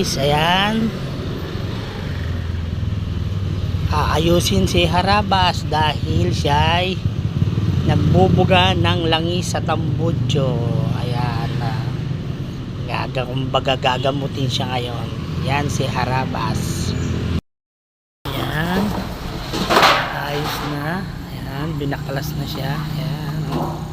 Guys, ayan. Aayusin si Harabas dahil siya ay nagbubuga ng langis sa tambutso. Ayan. ah. gaga, kumbaga gagamutin siya ngayon. Yan si Harabas. Ayan. Ayos na. Ayan. Binakalas na siya. Ayan. oh.